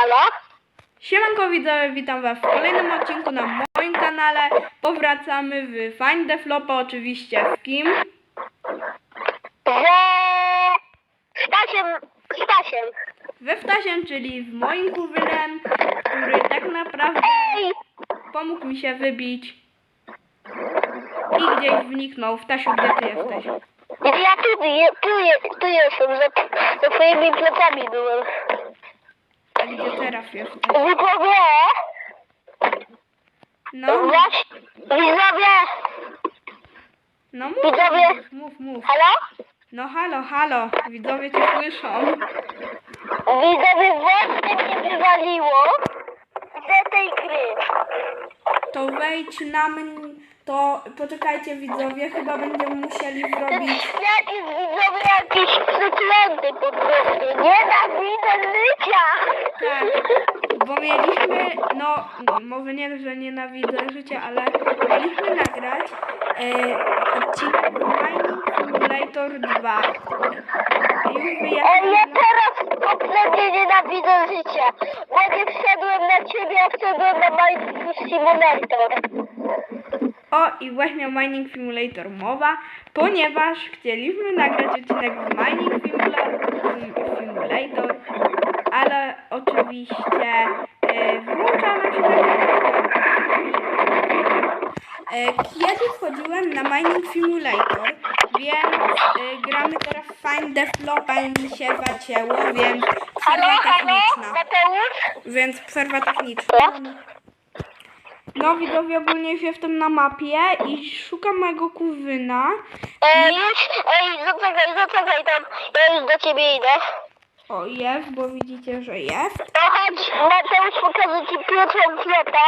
Halo? Siemanko widzowie, witam was w kolejnym odcinku na moim kanale. Powracamy w Find the Flopa oczywiście w kim? Ze Stasiem, Stasiem. We Wtasiem, czyli w moim kuzynem, który tak naprawdę Ej, pomógł mi się wybić i gdzieś zniknął. Wtasiu, gdzie ty jesteś? ja tu, je, tu, je, tu jestem, za, za twoimi plecami byłem. Gdzie teraz jesteś? Widzowie, No, właśnie, widzowie, no mów, Widzowie. mów, mów, mów. halo? No halo, halo, widzowie cię słyszą. Widzowie, właśnie mnie wywaliło ze tej gry. To wejdź na mnie, to poczekajcie widzowie, chyba będziemy musieli zrobić jest widzowie jakiś przeklęty po prostu. Nienawidzę życia. Tak, bo mieliśmy, no może nie, że nienawidzę życia, ale mieliśmy nagrać e, odcinek Mining Simulator 2. Już ja teraz kompletnie nienawidzę życia, bo nie wszedłem na ciebie, a wszedłem na Minecraft Simulator. O i właśnie o Mining Simulator mowa, ponieważ chcieliśmy nagrać odcinek w Mining Simula- Simulator, ale oczywiście e, wyłącza nam się. E, Kiedy wchodziłem na Mining Simulator, więc e, gramy teraz Find the Flop, ale mi się zacięło, więc przerwa techniczna. Więc przerwa techniczna. No widzowie, ogólnie już jestem na mapie i szukam mojego kuzyna. Ej, już, ej, zaczekaj, zaczekaj tam, ja już do ciebie idę. O, jest, bo widzicie, że jest. To chodź, Mateusz, pokażę ci pierwszą flotę.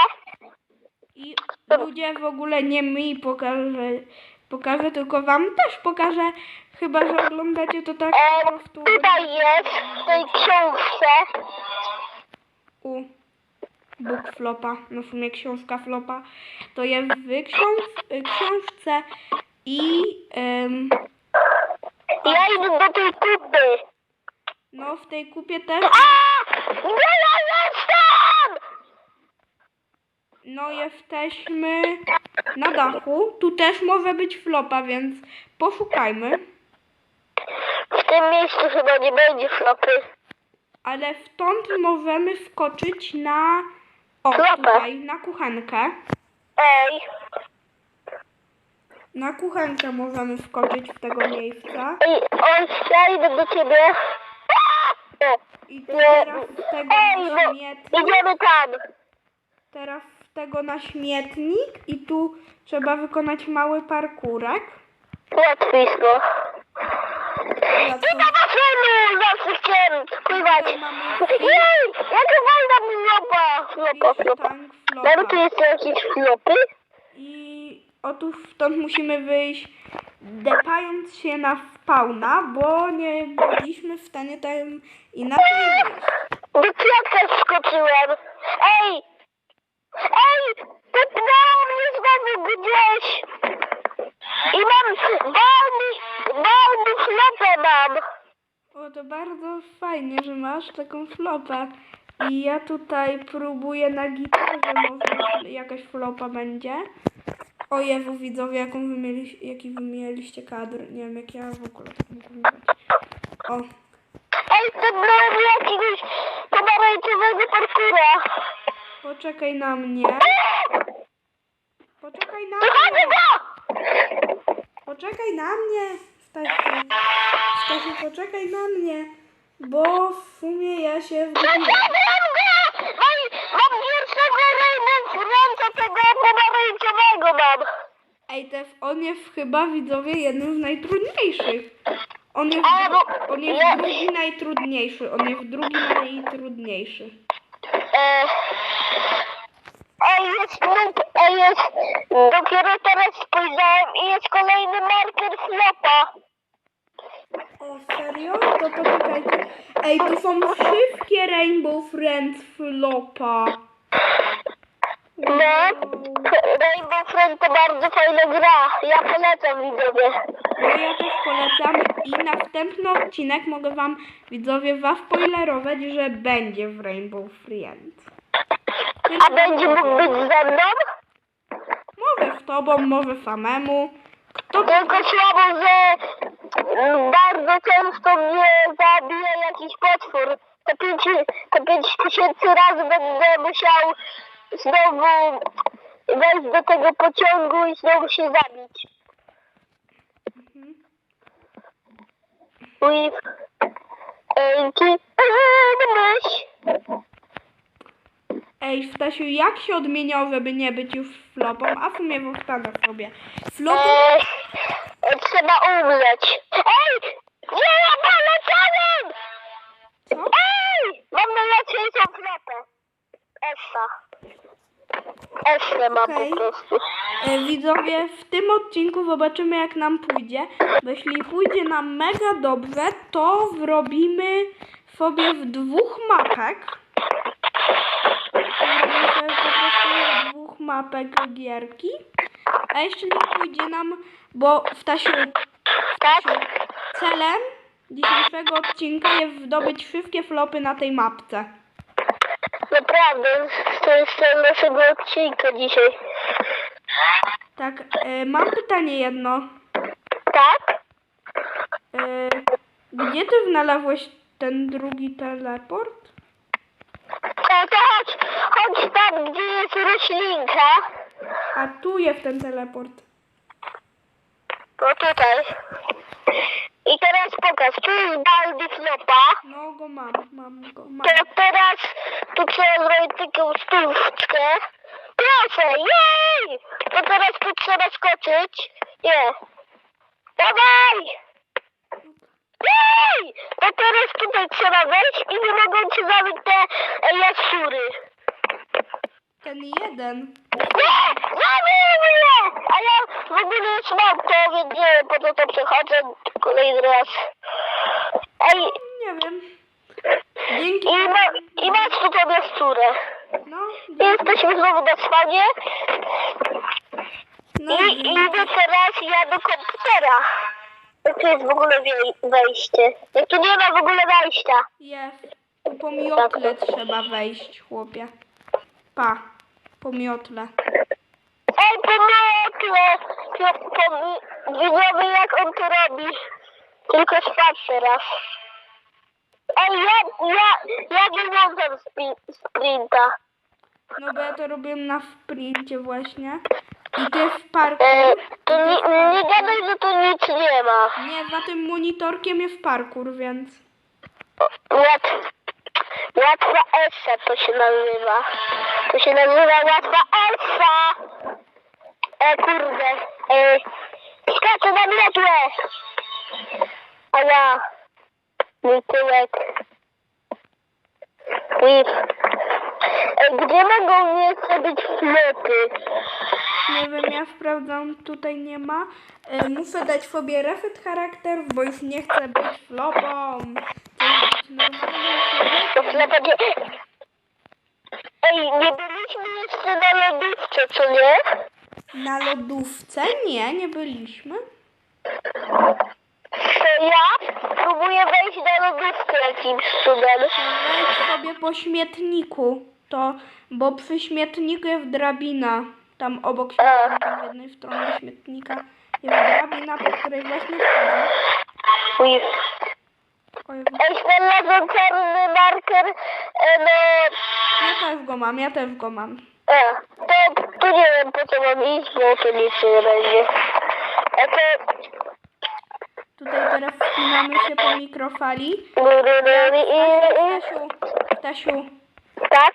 I ludzie w ogóle nie mi pokażę, pokażę, tylko wam też pokażę. Chyba, że oglądacie to tak po Em, prostu. tutaj jest, w tej książce. u book flopa, no w sumie książka flopa, to jest w książ- y, książce i em, Ja idę do tej kupy. no w tej kupie też, A! Jestem? no jesteśmy na dachu, tu też może być flopa, więc poszukajmy, W tym miejscu chyba nie będzie flopy. ale stąd możemy wskoczyć na, o Flopę. tutaj, na kuchenkę, Ej, na kuchenkę możemy wskoczyć w tego miejsca ej, oj, ja idę do ciebie. O, i teraz w tego Ej, na śmietnik. idziemy tam. teraz tego na śmietnik i tu trzeba wykonać mały parkurek. Łatwisko. I Łatwo. Basenu! Zawsze chciałem pływać. Tutaj mamy Jej! Jaka fajna flopa! Flopa, flopa. flopa. jeszcze jakieś flopy? I otóż stąd musimy wyjść depając się na spawna, bo nie byliśmy w stanie tam inaczej wyjść. Do kwiatka wskoczyłem. Ej! Ej! Popnęło mnie znowu gdzieś! I mam balny, balny flopę mam. O, to bardzo fajnie, że masz taką flopę. I ja tutaj próbuję na gitarze, może jakaś flopa będzie. O Jezu, widzowie, jaką wy mieli, jaki wy mieliście kadr. Nie wiem, jak ja w ogóle tak mogę grać. O, Ej, popnęło mnie jakiegoś pomarańczowego parkura. poczekaj na mnie. Poczekaj na mnie. Poczekaj na mnie. Stasiu, Stasiu, poczekaj na mnie. Bo w sumie ja się wgubiłem. Go! Mam, pierwszego ręce tego pomarańczowego mam. Ej, Tef, on jest chyba widzowie jednym z najtrudniejszych. On jest, bo on jest drugi najtrudniejszy. On jest drugi najtrudniejszy. Ej, jest, jest, dopiero teraz spojrzałem i jest kolejny marker flopa. O, serio? To poczekajcie. Ej, tu są wszystkie Rainbow Friends flopa. No, Rainbow Friend to bardzo fajna gra. Ja polecam widzowie. No ja też polecam i na wstępny odcinek mogę wam, widzowie, was spoilerować, że będzie w Rainbow Friends. A będzie mógł być ze mną? Z tobą, może samemu. Kto Tylko słabo, że mm, bardzo często mnie zabija jakiś potwór. To pięć, to pięć tysięcy razy będę musiał znowu wejść do tego pociągu i znowu się zabić. With Enki. myśl. Ej, Stasiu, jak się odmieniał, żeby nie być już flopą? A w sumie powstanę sobie. Flopą Eee, trzeba umrzeć. Ej! Nie, ja poleciałem! co? Ej! Mam najłatwiejszą flotę. Essa. Essę mam Okej. po prostu. E, Widzowie, w tym odcinku zobaczymy jak nam pójdzie. Bo jeśli pójdzie nam mega dobrze, to zrobimy sobie w dwóch mapek. Mapek gierki. A jeśli nie pójdzie nam, bo Stasiu, Tak? celem dzisiejszego odcinka jest zdobyć wszystkie flopy na tej mapce. Naprawdę, to jest cel naszego odcinka dzisiaj. Tak, e, mam pytanie jedno. Tak? E, gdzie ty znalazłeś ten drugi teleport? O, to chodź, chodź tam, gdzie jest roślinka. A tu jest ten teleport. No tutaj. I teraz pokaż, tu jest Baldi Flopa. No go mam, mam go, mam. To teraz tu trzeba zrobić taką stówkę. Proszę, jej! To teraz tu trzeba skoczyć. Nie. Dawaj! Jej! To teraz tutaj trzeba wejść i nie mogą cię zabić te e, jaszczury. Ten jeden. A ja w ogóle już mam to, więc nie wiem po co to przechodzę kolejny raz. Ej, Nie wiem. Dzięki. i, ma, i masz tu tę. No, I dzięki. jesteśmy znowu na spanie. No, I idę teraz ja do komputera. Jak tu jest w ogóle wej- wejście? Jak tu nie ma w ogóle wejścia. jest. Tu po miotle trzeba wejść, chłopie. Pa. Po miotle. Ej, pomocle! Widzowie jak on to robi. Tylko spać teraz. Ej, ja, ja, ja nie spi- sprinta. No bo ja to robiłem na sprincie właśnie. I ty w parku. E, to nie, nie gadaj, że tu nic nie ma. Nie, za tym monitorkiem jest parkour, więc. Łat, łatwa Essa to się nazywa. To się nazywa łatwa Essa. E kurde. E, skaczę na miotłę. A ja. Mój tyłek. Whip. E, gdzie mogą jeszcze być flopy? Nie wiem, ja sprawdzam, tutaj nie ma. E, muszę dać sobie reset charakterów, bo już nie chcę być flopą. Nie... Ej, nie byliśmy jeszcze na lodówce, co nie? Na lodówce? Nie, nie byliśmy. To ja próbuję wejść na lodówkę jakimś cudem. Wejdź sobie po śmietniku. To, bo przy śmietniku jest drabina. Tam obok śmietnika, z jednej strony śmietnika jest drabina, po której właśnie wchodzę. Ej, znalazłem czarny marker, e, no... Ja też go mam, ja też go mam. E, to, to nie wiem po co mam iść, bo to nic nie będzie. E, to... Tutaj teraz wspinamy się po mikrofali. Góry, i, i, Stasiu, Stasiu, Tak?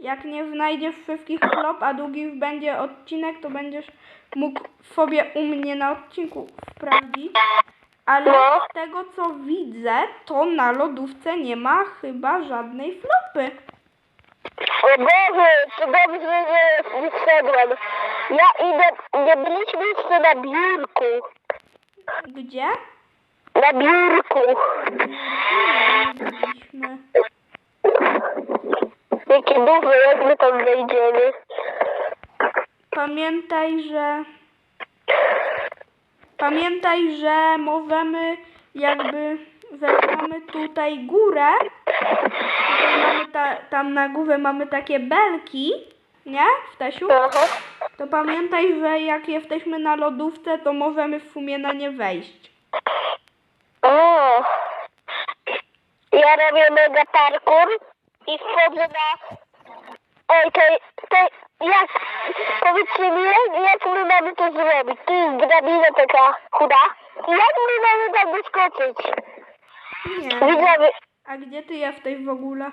jak nie znajdziesz wszystkich flop, a długi będzie odcinek, to będziesz mógł sobie u mnie na odcinku sprawdzić. Ale No. z tego co widzę, to na lodówce nie ma chyba żadnej flopy. O Boże, to dobrze, że wszedłem. Ja idę, nie byliśmy jeszcze na biurku. Gdzie? Na biurku. Byliśmy. Jakie duże, jak my tam wejdziemy. pamiętaj, że pamiętaj, że możemy jakby weźmiemy tutaj górę. Tutaj mamy ta, tam na górze mamy takie belki, nie? Stasiu? To pamiętaj, że jak jesteśmy na lodówce, to możemy w sumie na nie wejść. O. Ja robię mega parkour i wchodzę na... To, to jak... Powiedzcie mi, jak, my mamy to zrobić? Tu jest drabina taka chuda. Jak my mamy tam wyskoczyć? Nie. Widzowie, A gdzie ty jesteś w ogóle?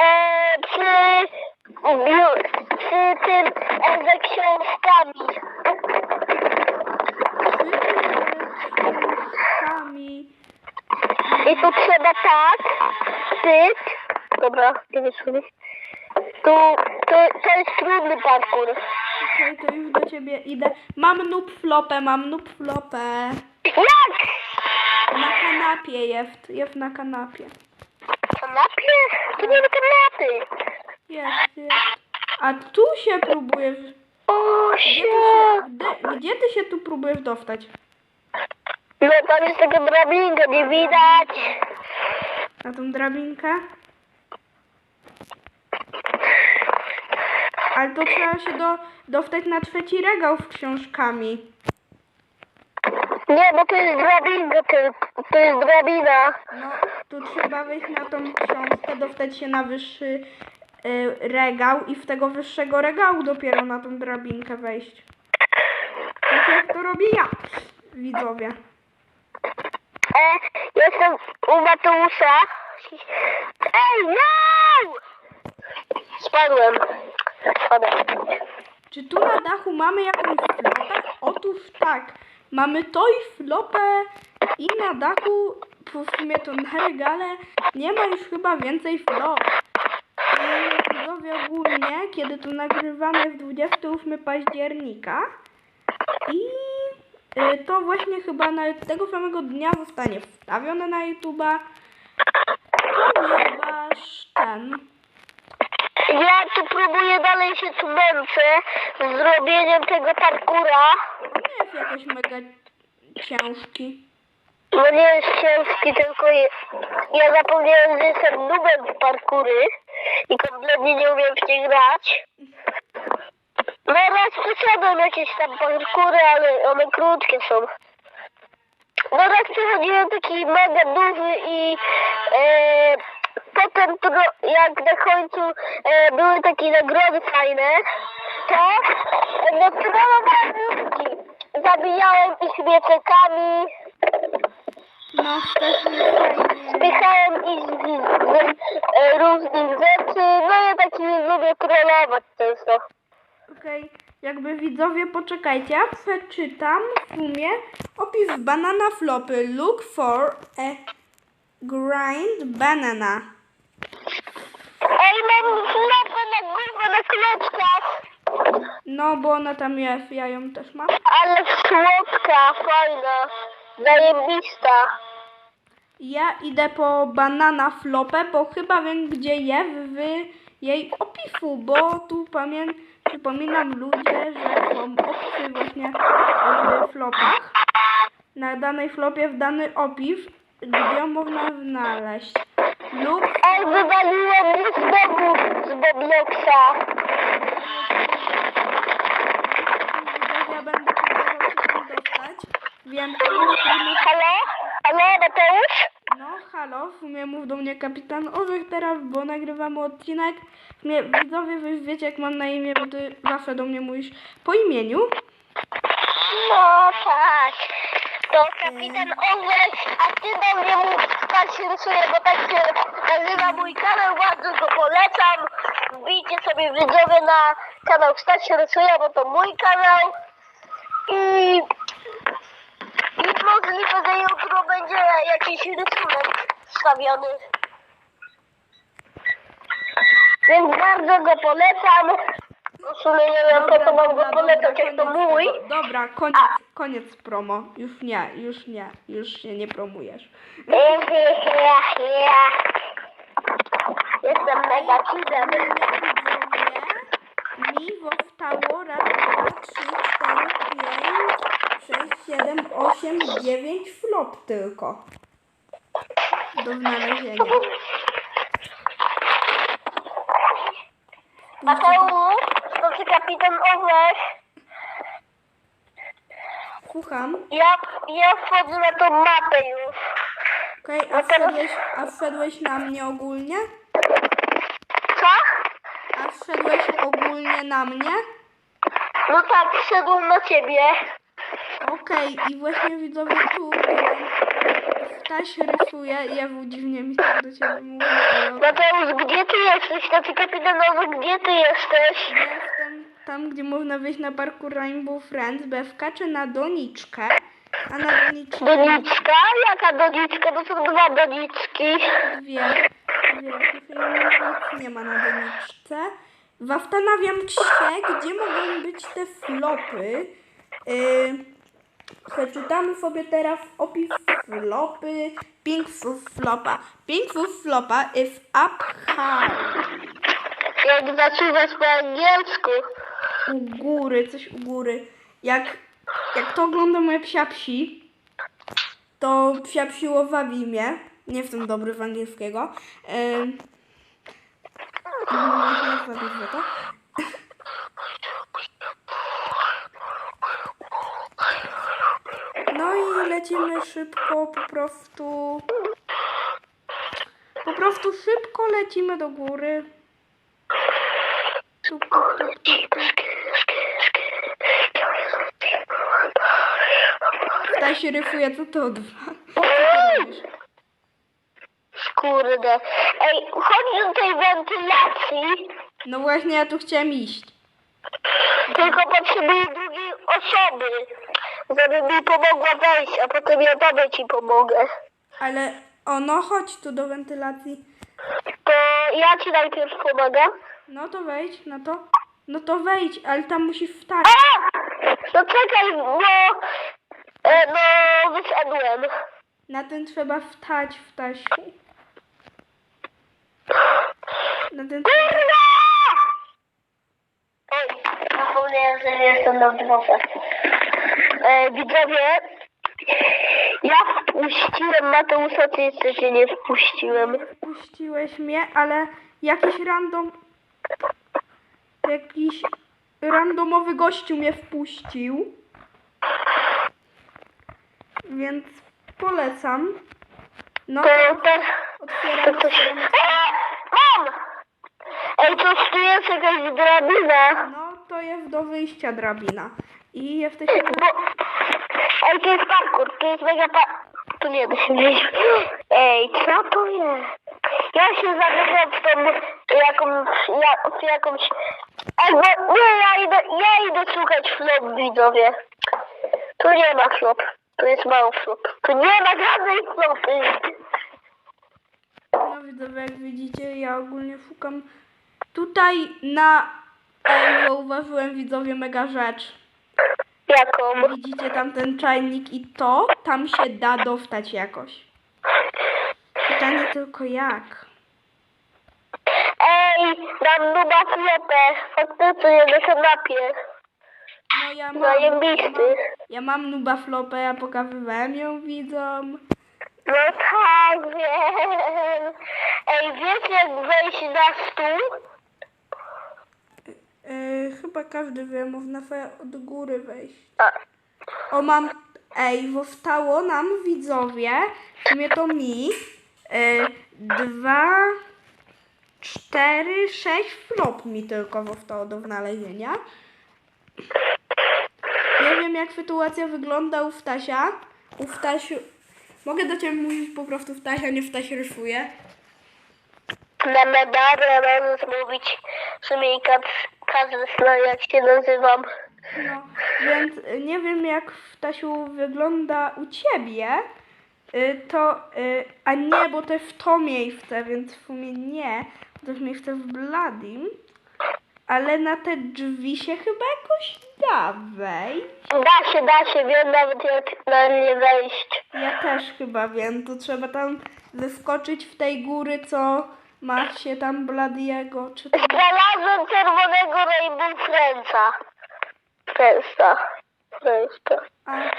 e, przy... ju- Przy tym e, ze książkami. Sami. I tu trzeba tak, tyk. Dobra, nie wyszły. Tu, to, to jest trudny parkour. Okej, to już do ciebie idę. Mam noob flopę, mam noob flopę. Jak? Na kanapie jest, jest na kanapie. Kanapie? To nie ma kanapy. Jest, jest. A tu się próbujesz... O, Gdzie ty się. się, gdzie, gdzie ty się tu próbujesz dostać? No tam jest taka drabinka, nie widać. Na tą drabinkę? Ale to trzeba się do, dostać na trzeci regał z książkami. Nie, bo to jest drabinka tylko. To jest drabina. No, tu trzeba wejść na tą książkę, dostać się na wyższy y, regał i w tego wyższego regału dopiero na tą drabinkę wejść. Tak jak to robię ja, widzowie. E, jestem u Mateusza. Ej, no! Spadłem. Spadłem. Czy tu na dachu mamy jakąś flopę? Otóż tak. Mamy to i flopę i na dachu, w sumie to na regale, nie ma już chyba więcej flop. Widzowie ogólnie, kiedy to nagrywamy w 28 października i y, to właśnie chyba na tego samego dnia zostanie wstawione na YouTube'a, ponieważ ten... Ja tu próbuję dalej się tu męczę z zrobieniem tego parkura. Nie jest jakoś mega ciężki. No nie jest ciężki, tylko je, ja zapomniałem, że jestem nubem w parkury i kompletnie nie umiem w nie grać. No raz przeszedłem jakieś tam parkury, ale one krótkie są. No raz przechodziłem taki mega duży i e, potem jak na końcu e, były takie nagrody fajne, to trollowałem ludzi. Zabijałem ich mieczekami, No. Spychałem ich z, z, e, różnych rzeczy, no ja taki lubię trollować często. Okej, jakby widzowie, poczekajcie, ja przeczytam w sumie opis banana flopy. Look for a grind banana. Ej, mam flopę na górze, na klockach, No, bo ona tam jest, ja ją też mam. ale słodka, fajna, zajebista. Ja idę po banana flopę, bo chyba wiem, gdzie jest w jej opisu, bo tu pamię przypominam ludzie, że są opisy właśnie w flopach. Na danej flopie w dany opis, gdzie ją można znaleźć. Lub Ej, wywaliło mnie z domu, z Bobloxa. ja będę próbował się dostać. Że Halo? Halo, Mateusz? No, halo, w sumie mów do mnie kapitan Orzech teraz, bo nagrywamy odcinek. Sumie widzowie, wy wiecie jak mam na imię, bo ty zawsze do mnie mówisz po imieniu. No tak. To kapitan Orzech, a ty do mnie mów, tak się tak się nazywa mój kanał, bardzo go polecam. Wbijcie sobie widzowie na kanał Stać się rysuje, bo to mój kanał. I, i możliwe, że jutro będzie jakiś rysunek wstawiony. Więc bardzo go polecam. W sumie nie wiem po co mam go polecać, jak to mój. Dobra, koniec, koniec promo. Już nie, już nie, już się nie promujesz. Jestem mega. Widzowie, mi zostało raz, dwa, trzy, cztery, pięć, sześć, siedem, osiem, dziewięć flop tylko. Do znalezienia. Mateusz, czy kapitan Owek? Słucham. Ja, ja wchodzę na tą mapę już. Okej, a, wszedłeś, a wszedłeś na mnie ogólnie? Co? A wszedłeś ogólnie na mnie? No tak, wszedłem na ciebie. Okej, i właśnie widzowie tu, Staś rysuje, Jewu, dziwnie mi tak do ciebie mówić, ale Mateusz, gdzie ty jesteś? Tacy kapitanowy, gdzie ty jesteś? Tam, gdzie można wyjść na parku Rainbow Friends, BFK, czy na doniczkę, a na doniczkę Doniczka? Jaka doniczka? To są dwa doniczki. dwie, dwie, nic nie ma na doniczce. Zastanawiam się, gdzie mogą być te flopy. Yy, przeczytamy sobie teraz opis flopy. Pink Flopa. Pink Flopa is up high. Jak zaczynasz po angielsku. U góry, coś u góry. Jak, jak to ogląda moja psia psi, to psia psiłowa w imię. Nie jestem dobry w angielskiego. To. No i lecimy szybko, po prostu. Po prostu szybko lecimy do góry. Ta się rysuje, co to odwa? Co ty robisz? Kurde. Ej, chodź do tej wentylacji. No właśnie, ja tu chciałem iść. Tylko potrzebuję drugiej osoby. Żeby mi pomogła wejść, a potem ja tobie ci pomogę. Ale ono, chodź tu do wentylacji. To ja ci najpierw pomagam. No to wejdź, no to. No to wejdź, ale tam musisz wstać. No czekaj, no... E, no, wyszedłem. Na ten trzeba wstać, wstać. Na ten. Kurde! Oj, zapomniałem, że jestem na dworze. E, widzowie, ja wpuściłem Mateusza, ty jeszcze się nie wpuściłem. Puściłeś mnie, ale jakiś random... Jakiś randomowy gościu mnie wpuścił. Więc polecam. No, To, to, otwieram, to coś... otwieram. Mam! Ej, to tu jest jakaś drabina. No, to jest do wyjścia drabina. I jesteśmy... Bo... Ej, to jest parkour, to jest mega pa... Tu nie da się wejść. Ej, co to jest? Ja się zabiegam w tą jakąś... Ja, w jakąś... Ej, bo nie, ja idę, ja idę szukać flop, widzowie. Tu nie ma flop. Tu jest mało flop. Tu nie ma żadnej flopy. No widzowie, jak widzicie, ja ogólnie szukam tutaj na Ej, zauważyłem widzowie mega rzecz. Jaką? Widzicie tam ten czajnik i to, tam się da dostać jakoś. Pytanie tylko jak. Ej, dam nuba flopę. Faktycznie na kanapie. No ja mam, Zajebisty. ja mam nuba flopę, ja pokazywałem ją widzom. No tak, wiem. Ej, wiesz jak wejść na stół? Yy, chyba każdy wie, można sobie od góry wejść. A, O, mam. Ej, zostało nam widzowie, w sumie to mi, y, dwa, cztery, sześć flop mi tylko zostało do znalezienia. Nie wiem, jak sytuacja wygląda u Wtasia. U Wtasiu. Mogę do ciebie mówić po prostu Wtasia, nie Wtaś rysuje. na medarę możesz mówić w sumie i kac- każdy zna jak się nazywam. No, więc y, nie wiem jak Stasiu wygląda u ciebie, y, to, y, a nie, bo to w to miejsce, więc w sumie nie, to jest miejsce w Bladim, ale na te drzwi się chyba jakoś da wejść. Da się, da się, wiem nawet jak na nie wejść. Ja też chyba wiem, to trzeba tam zeskoczyć w tej góry, co Macie tam Bladiego, czy tam... Znalazłem czerwonego Rainbow Friendsa. Friendsa. Friendsa. A,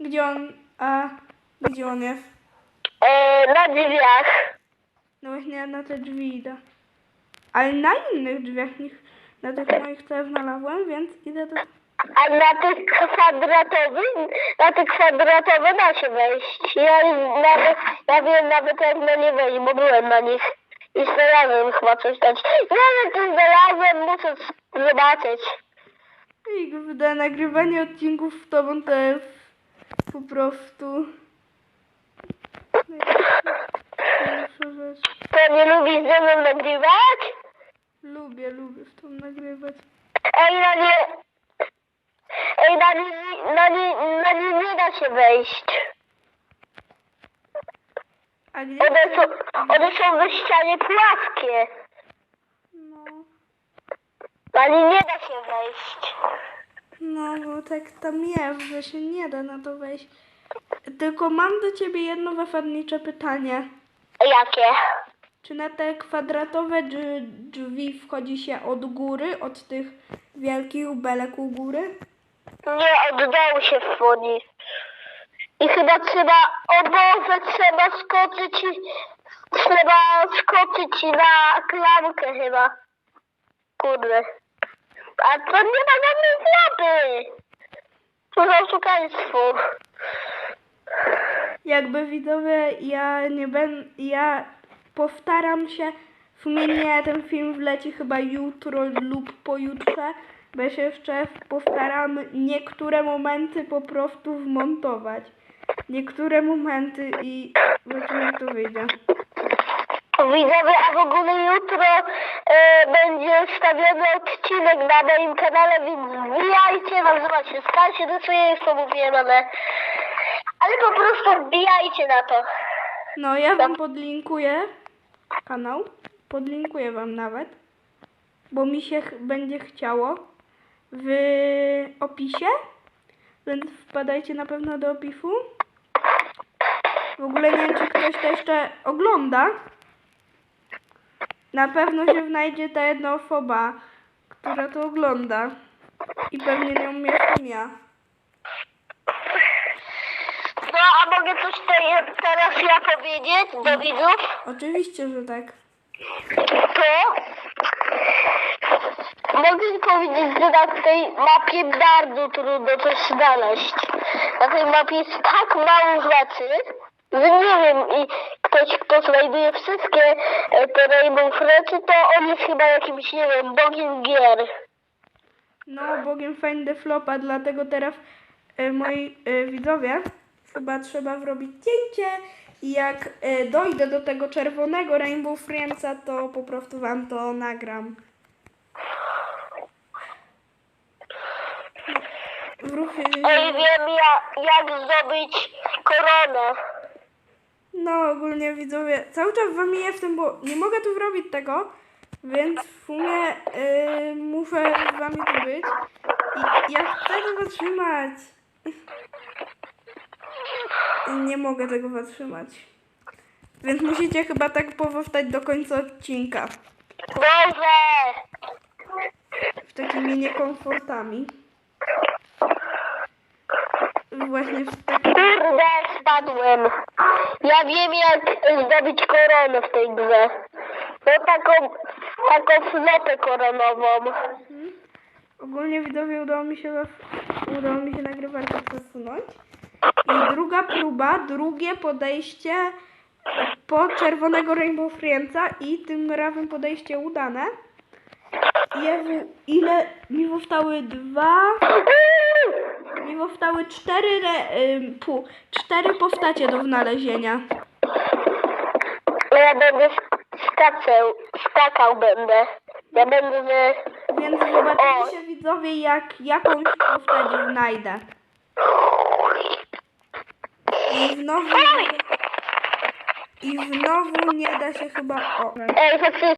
gdzie on... A, gdzie on jest? E, na drzwiach. No właśnie na te drzwi idę. Ale na innych drzwiach niż na tych moich, ja znalazłem, więc idę do... A na tych kwadratowych, na tych kwadratowe da się wejść. Ja nawet, ja wiem nawet jak na nie wejść, bo byłem na nich. I znalazłem chyba coś tam. Wiem, co znalazłem, muszę zobaczyć. I wydaje nagrywanie odcinków z tobą to jest po prostu... To nie lubisz ze mną nagrywać? Lubię, lubię z tobą nagrywać. Ej, na nie... Ej, na nie, na nie, na nie nie da się wejść. A gdzie... One są, one są we ścianie płaskie. No, Na nie nie da się wejść. no, bo tak tam jest, że się nie da na to wejść. Tylko mam do ciebie jedno zasadnicze pytanie. Jakie? Czy na te kwadratowe drzwi, wchodzi się od góry, od tych wielkich belek u góry? Nie, od dołu się wchodzi. I chyba trzeba, o Boże, trzeba skoczyć i, trzeba skoczyć na klamkę chyba. Kurde. A to nie ma żadnej klapy. To oszukaństwo. Jakby widzowie, ja nie będę, ja powtaram się, w sumie nie, ten film wleci chyba jutro lub pojutrze, bo ja się jeszcze powtaram niektóre momenty po prostu wmontować. Niektóre momenty i zobaczymy jak to wyjdzie. Widzowie, a w ogóle jutro e, będzie wstawiony odcinek na moim kanale, więc wbijajcie, nazywa się Stan się rysuje, już to mówiłem, ale, ale po prostu wbijajcie na to. No, ja wam podlinkuję kanał. Podlinkuję wam nawet, bo mi się ch- będzie chciało w opisie, więc wpadajcie na pewno do opisu. W ogóle nie wiem, czy ktoś to jeszcze ogląda. Na pewno się znajdzie ta jedna osoba, która to ogląda. I pewnie nią jestem ja. No, a mogę coś te, teraz ja powiedzieć do widzów? Oczywiście, że tak. To mogę powiedzieć, że na tej mapie bardzo trudno coś znaleźć. Na tej mapie jest tak mało rzeczy, że nie wiem, i ktoś, kto znajduje wszystkie e, te Rainbow Friendsy, to on jest chyba jakimś, nie wiem, bogiem gier. No, Bogiem Find the Flopa, dlatego teraz e, moi e, widzowie chyba trzeba wrobić cięcie i jak e, dojdę do tego czerwonego Rainbow Friendsa, to po prostu wam to nagram. Ruchy. Ej, wiem ja, jak zdobyć koronę. No, ogólnie widzowie, cały czas wam jestem, bo nie mogę tu zrobić tego, więc w sumie y, muszę z wami tu być. I ja chcę to zatrzymać. Nie mogę tego zatrzymać. Więc musicie chyba tak powstać do końca odcinka. Boże! W takimi niekomfortami. Właśnie w takim... Kurde, spadłem. Ja wiem jak zdobyć koronę w tej grze. No taką, taką flotę koronową. Ogólnie widzowie udało mi się udało mi się nagrywarkę przesunąć. I druga próba, drugie podejście po czerwonego Rainbow Friendsa i tym razem podejście udane. Jezu, ile mi zostały dwa, mi zostały cztery, re, ym, pu, cztery postacie do znalezienia. No ja będę sk- skacał, skakał będę. Ja będę, że... Więc zobaczymy się widzowie jak jakąś postać znajdę. I znowu, i znowu nie da się chyba... O.